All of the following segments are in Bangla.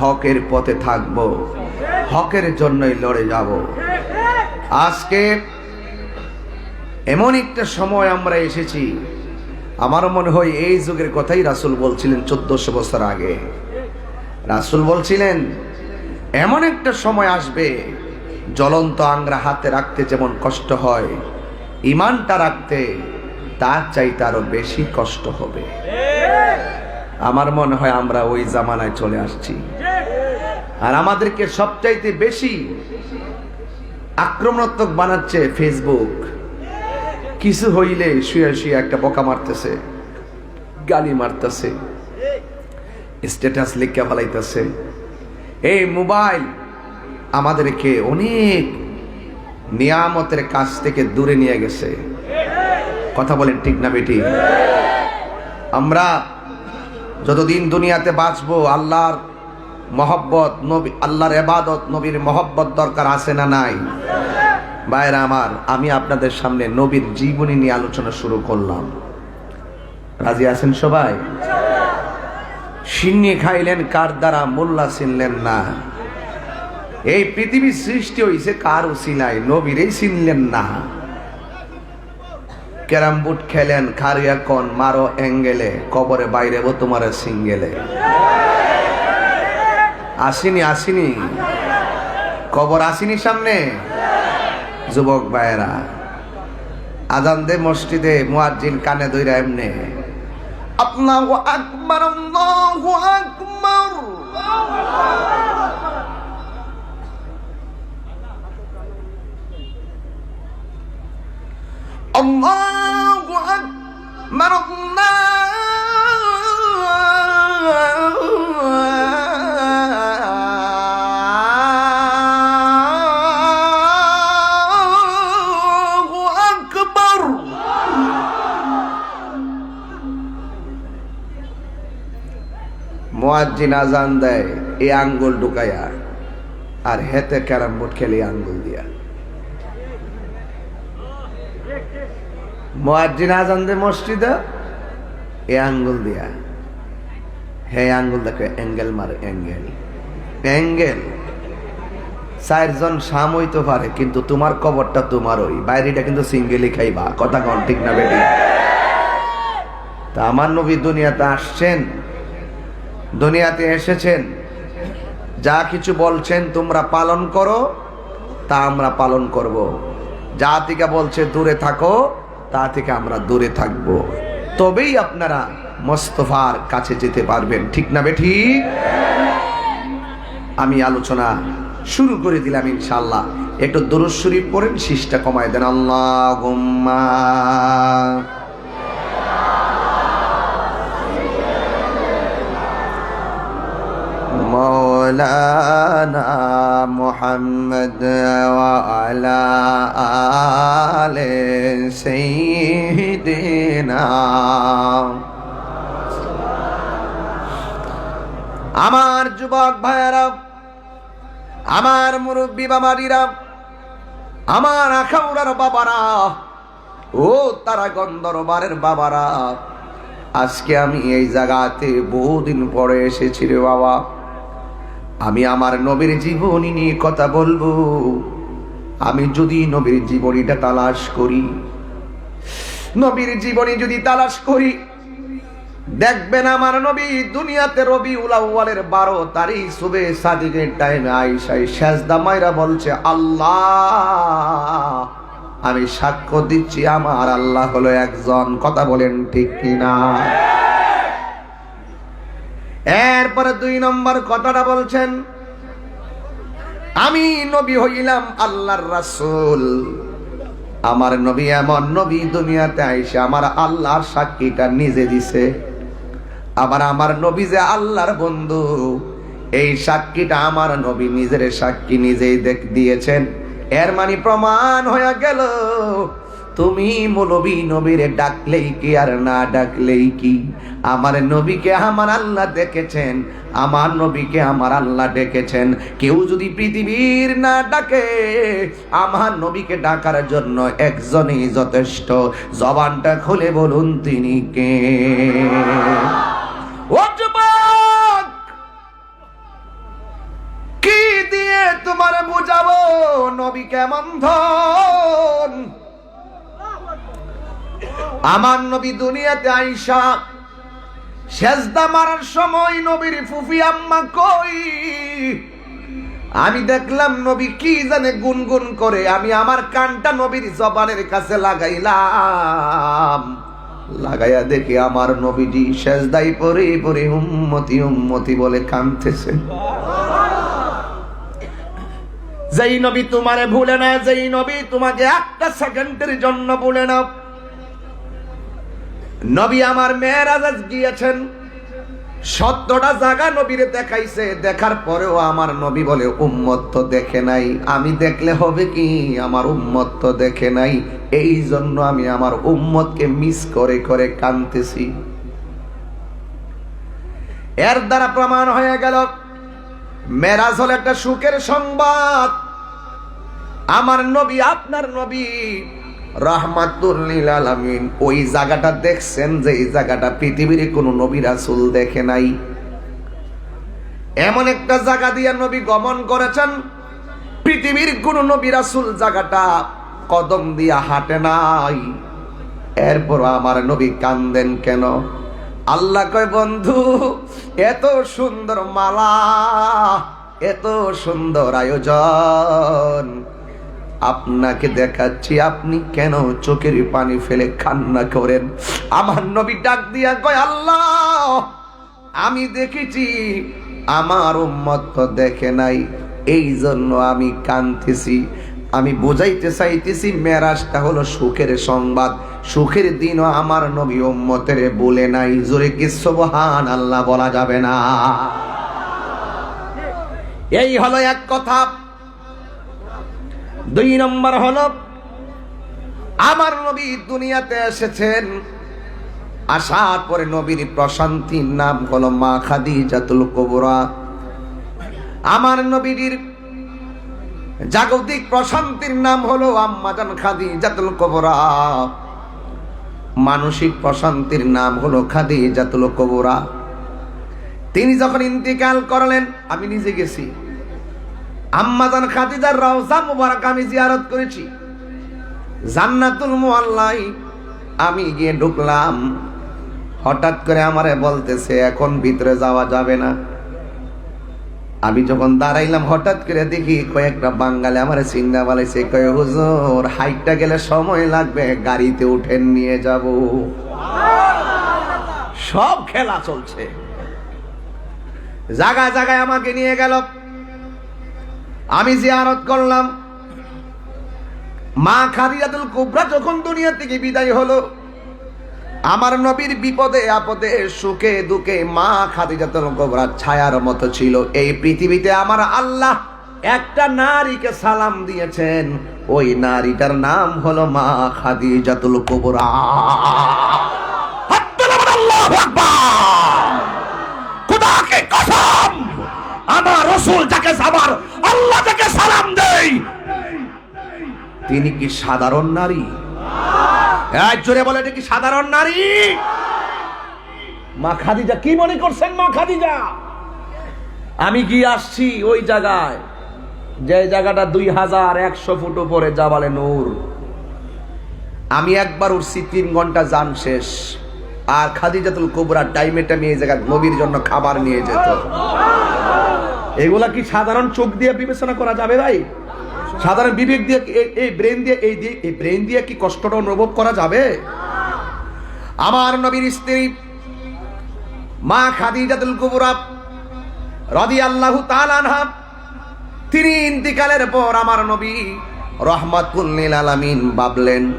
হকের পথে থাকব। হকের জন্যই লড়ে যাব। আজকে এমন একটা সময় আমরা এসেছি। আমার মনে হয় এই যুগের কথাই রাসুল বলছিলেন চোদ্দশো বছর আগে। রাসুল বলছিলেন, এমন একটা সময় আসবে, জ্বলন্ত আংরা হাতে রাখতে যেমন কষ্ট হয়, ইমানটা রাখতে তার চাইতে আরও বেশি কষ্ট হবে। আমার মনে হয় আমরা ওই জামানায় চলে আসছি। আর আমাদেরকে সবচাইতে বেশি আক্রমণাত্মক বানাচ্ছে ফেসবুক কিছু হইলে শুয়ে শুয়ে একটা বকা মারতেছে, গালি মারতেছে স্ট্যাটাস লিখে ফেলাইতেছে। এই মোবাইল আমাদেরকে অনেক নিয়ামতের কাছ থেকে দূরে নিয়ে গেছে। কথা বলেন ঠিক না বেটি? আমরা যতদিন দুনিয়াতে বাঁচবো, আল্লাহর মহব্বত, নবী আল্লাহর এবাদত, নবীর মহব্বত দরকার আছে না নাই? ভাইরা আমার, আমি আপনাদের সামনে নবীর জীবনী নিয়ে আলোচনা শুরু করলাম। রাজি আছেন সবাই? সিন্নি খাইলেন কার দ্বারা, মোল্লা চিনলেন না। এই পৃথিবীর সৃষ্টি হইছে কার উসিলায় নবীরেই চিনলেন না। ক্যারাম বুট খেলেন খারিয়া কন, মারো অ্যাঙ্গেলে, কবরে বাইরে বো তোমার সিঙ্গেলে। আসিনি আসিনি। কবর আসিনি সামনে। যুবক ভাইয়েরা আজান দে মসজিদে মুয়াজ্জিন কানে দইরা এমনে, আল্লাহু আকবার আল্লাহু আকবার। আল্লাহু আল্লাহু আকবার মুয়াজ্জিন আজান দেয়, এই আঙ্গুল ঢুকাইয়া, আর হেতে ক্যারাম বোর্ড খেলে আঙ্গুল দিয়া। মুয়াজ্জিন আজান মসজিদে এই আঙ্গুল দিয়া। হে আঙ্গুল দেখো, অ্যাঙ্গেল মারে, অ্যাঙ্গেল। অ্যাঙ্গেল। চারজন সাম হইতে পারে, কিন্তু তোমার কবরটা তোমার ওই বাইরেটা কিন্তু সিঙ্গেলি খাইবা। কথা কন ঠিক না বেটি? তা আমার নবী দুনিয়াতে আসছেন, দুনিয়াতে এসেছেন। যা কিছু বলছেন তোমরা পালন করো, তা আমরা পালন করব। থেকে বলছে, দূরে থাকো তা থেকে আমরা দূরে থাকব। তবেই আপনারা মোস্তফার কাছে যেতে পারবেন। ঠিক না বেঠি? আমি আলোচনা শুরু করে দিলাম ইনশাল্লাহ একটু দরুদ শরীফ পড়েন, শীষটা কমায় দেন। আল্লাহ مولانا محمد وعلى آل سيدنا আমার যুবক ভাইয়েরা আমার মুরব্বী বাবারিরা আমার আখাউড়ার বাবারা ও তারা গন্ধর্বারের বাবারা আজকে আমি এই জায়গাতে বহুদিন পরে এসেছি রে বাবা আমি আমার নবীর জীবনী নিয়ে কথা বলব। আমি যদি নবীর জীবনীটা তালাশ করি, নবীর জীবনী যদি তালাশ করি, দেখবেন আমার নবী দুনিয়াতে রবি উলাওয়ালের বারো তারিখ সুবে সাদিকের টাইমে আইসাই শেষদা মাইরা বলছে, আল্লাহ, আমি সাক্ষ্য দিচ্ছি, আমার আল্লাহ হলো একজন। কথা বলেন ঠিক কিনা? এরপরে দুই নম্বর কথাটা বলছেন, আমি নবী হইলাম আল্লাহর রাসূল। আমার নবী এমন নবী দুনিয়াতে আইসে, আমার আল্লাহর সাক্ষীটা নিজে দিছে। আবার আমার নবী যে আল্লাহর বন্ধু, এই সাক্ষীটা আমার নবী নিজের সাক্ষী নিজেই দেখ দিয়েছেন। এর মানে প্রমাণ হয়ে গেল তুমি মৌলবী নবীরে ডাকলেই কি আর না ডাকলেই কি? আমার নবীকে আমার আল্লাহ দেখেছেন, আমার নবীকে আমার আল্লাহ ডেকেছেন। কেউ যদি পৃথিবীর না ডাকে, আমার নবীকে ডাকার জন্য একজনই যথেষ্ট। জবানটা খুলে বলুন তিনি কে? ও দিয়ে তোমারে বুঝাবো নবী কেমন ধন? আমার নবী দুনিয়াতে আইসা, সেজদা মারার সময় নবীর ফুফি আম্মা কই? আমি দেখলাম নবী কি জানে গুনগুন করে, আমি আমার কানটা নবীর জবানের কাছে লাগাইলাম। লাগাইয়া দেখি আমার নবীজি সেজদাই পরে পরে উম্মতি উম্মতি বলে কাঁদতেছে। যেই নবী তোমারে ভুলে না, যেই নবী তোমাকে একটা সেকেন্ডের জন্য ভুলে না। নবী আমার মেয়ের আজাদ গিয়েছেন। সত্যটা জাগা নবীরে দেখাইছে। দেখার পরেও আমার নবী বলে, উম্মত তো দেখে নাই। আমি দেখলে হবে কি? আমার উম্মত তো দেখে নাই। এই জন্য আমি আমার উম্মতকে মিস করে করে কানতেছি। এর দ্বারা প্রমাণ হয়ে গেল মেরাজ হল একটা সুখের সংবাদ। আমার নবী, আপনার নবী রহমাতুল্লিল আলামিন ওই জায়গাটা দেখছেন যে এই জায়গাটা পৃথিবীর কোনো নবী রাসূল দেখে নাই। এমন একটা জায়গা দিয়ে নবী গমন করেছেন, পৃথিবীর কোন নবী রাসূল জায়গাটা কদম দিয়া হাঁটে নাই। এরপর আমার নবী কান্দেন কেন? আল্লাহ কয়, বন্ধু, এত সুন্দর মালা, এত সুন্দর আয়োজন আপনাকে দেখাচ্ছি, আপনি কেন চোখের পানি ফেলে কান্না করেন? আমার নবী ডাক দিয়া কয়, আল্লাহ, আমি দেখেছি, আমার উম্মত তো দেখে নাই এই জন্য আমি কানতেছি আমি বোঝাইতে চাইতেছি, মেরাজটা হলো সুখের সংবাদ। সুখের দিনও আমার নবী উম্মতের বলে নাই। জোরে কি সুবহান আল্লাহ বলা যাবে না? এই হলো এক কথা। দুই নম্বর হল, আমার নবী দুনিয়াতে এসেছেন, আসার পরে নবীর প্রশান্তির নাম হলো মা খাদিজাতুল কুবরা। আমার নবীর জাগতিক প্রশান্তির নাম হলো আম্মাজান খাদিজাতুল কুবরা। মানসিক প্রশান্তির নাম হলো খাদিজাতুল কুবরা। তিনি যখন ইন্তিকাল করলেন, আমি নিজে গেছি। আম্মাজান খাদিজার রওজা মুবারক আমি জিয়ারত করেছি। জান্নাতুল মুআল্লাই আমি গিয়ে ঢুকলাম। হঠাৎ করে আমারে বলতেছে, এখন ভিতরে যাওয়া যাবে না। আমি যখন দাঁড়াইলাম, হঠাৎ করে দেখি কয়েকটা বাঙালি আমার সিঙ্গা বালাইছে কয়ে হুজুর, হাইটটা গেলে সময় লাগবে, গাড়িতে উঠেন নিয়ে যাব। সব খেলা চলছে। জায়গায় জায়গায় আমাকে নিয়ে গেল। আমি জিয়ারত করলাম। মা খাদিজাতুল কুবরা যখন দুনিয়া থেকে বিদায় হলো, আমার নবীর বিপদে, আপদে, সুখে, দুঃখে মা খাদিজাতুল কুবরা ছায়ার মতো ছিল। এই পৃথিবীতে আমার আল্লাহ একটা নারীকে সালাম দিয়েছেন। ওই নারীটার নাম হলো মা খাদিজাতুল কুবরা। আমার রসুল যাকে আমার আল্লাহ যাকে সালাম দেই। তিনি কি সাধারণ নারী? জোরে বলে এটা কি সাধারণ নারী? মা খাদিজা কি মনে করছেন মা খাদিজা? আমি কি আসছি ওই জায়গায়। যে জায়গাটা দুই হাজার একশো ফুট উপরে জাবালে নূর। আমি একবার উঠছি তিন ঘণ্টা যান শেষ। আর খাদিজাতুল কুবরা টাইমে টাইমে এই জায়গায় নবীর জন্য খাবার নিয়ে যেত। এগুলা কি সাধারণ চোখ দিয়ে বিবেচনা করা যাবে ভাই? সাধারণ বিবেক দিয়ে এই- ব্রেন দিয়ে, এই দিয়ে, এই ব্রেন দিয়ে কি কষ্টটা অনুভব করা যাবে? আমার নবীর স্ত্রী মা খাদিজাতুল কুবরা রাদিয়াল্লাহু তাআলা আনহা তিনি ইন্তিকালের পর আমার নবী রহমাতুল্লিল আলামিন ভাবলেন,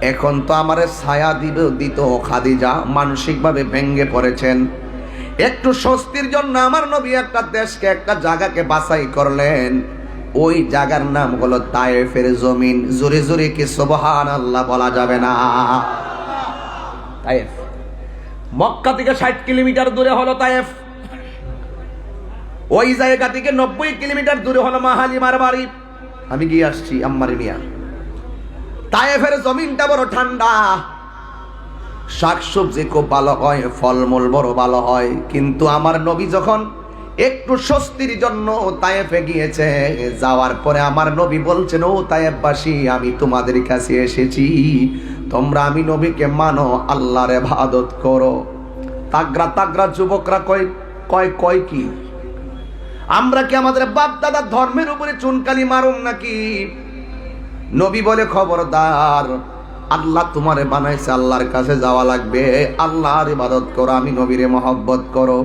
এখন তো আমার ছায়া দিব, দিত খাদিজা, মানসিকভাবে ভেঙ্গে পড়েছেন। একটু স্বস্তির জন্য আমার নবী একটা দেশকে, একটা জায়গাকে বাছাই করলেন। ওই জায়গার নাম হলো তায়েফের জমিন। জোরে জোরে কি সুবহান আল্লাহ বলা যাবে না? তায়েফ। মক্কা থেকে ষাট কিলোমিটার দূরে হলো তায়েফ। ওই জায়গা থেকে নব্বই কিলোমিটার দূরে হলো মাহালিমার বাড়ি। আমি গিয়ে আসছি, আম্মার মিয়া। তায়েফের জমিনটা বড় ঠান্ডা। শাকসবজি খুব ভালো হয়, ফলমূল বড় ভালো হয়। কিন্তু আমার নবী যখন একটু স্বস্তির জন্য তায়েফে গিয়েছে, যাওয়ার পরে আমার নবী বলছেন, ও তায়েফবাসী, আমি তোমাদের কাছে এসেছি। তোমরা আমি নবীকে মানো, আল্লাহর ভাদত করো। তাগরা তাগরা যুবকরা কয় কয় কয় কি? আমরা কি আমাদের বাপ দাদার ধর্মের উপরে চুনকালি মারুম নাকি? নবী বলে, খবরদার আল্লাহ তোমারে বানাইছে আল্লাহর কাছে যাওয়া লাগবে। আল্লাহর ইবাদত করো আমি নবীরে মহব্বত করো।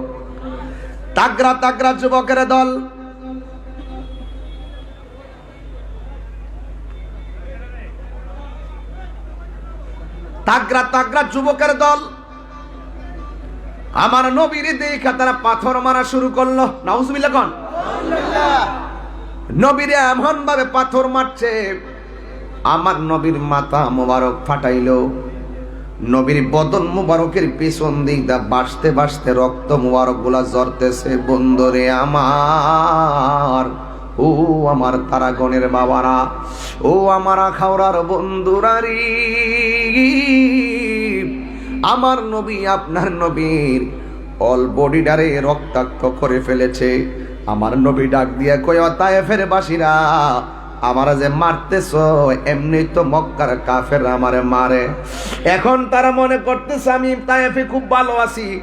তাগরা তাগরা যুবকের দল। তাগরা তাগরা যুবকের দল। আমার নবীর দেখা তারা পাথর মারা শুরু করল। নাউজুবিল্লাহ কন? নবীরে এমন ভাবে পাথর মারছে আমার নবীর মাথা মোবারক ফাটাইল। নবীর বদন মুবারকের পিছন দিক দা বাসতে বাসতে রক্ত মুবারকগুলা জরতেছে বন্দরে আমার, ও আমার তারাগণের বাবারা, ও আমার খাওয়ার বন্ধুরারি, আমার নবী আপনার নবীর অল বডিটারে রক্তাক্ত করে ফেলেছে। আমার নবী ডাক দিয়া কয় তায়েফের বাসীরা আমার যে মারতেছ, এমনি তো মক্কার কাফের আমারে মারে। এখন তারা মনে করতেছে, আমি তাই খুব ভালো আছি।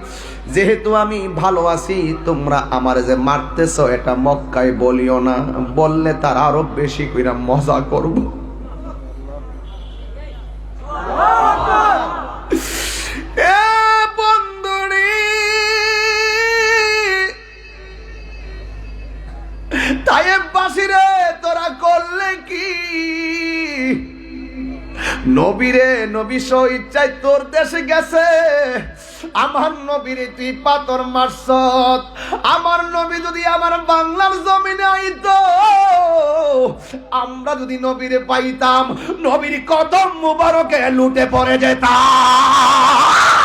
যেহেতু আমি ভালো আছি, তোমরা আমার যে মারতেছ, এটা মক্কায় বলিও না। বললে তারা আরও বেশি কইরা মজা করব। নবীরে, নবী ইচ্ছায় তোর দেশে গেছে। আমার নবীরে তুই পাথর মারছ আমার নবী যদি আমার বাংলার জমিনে আইত, আমরা যদি নবীরে পাইতাম, নবীর কদম মুবারকে লুটে পড়ে যেতাম।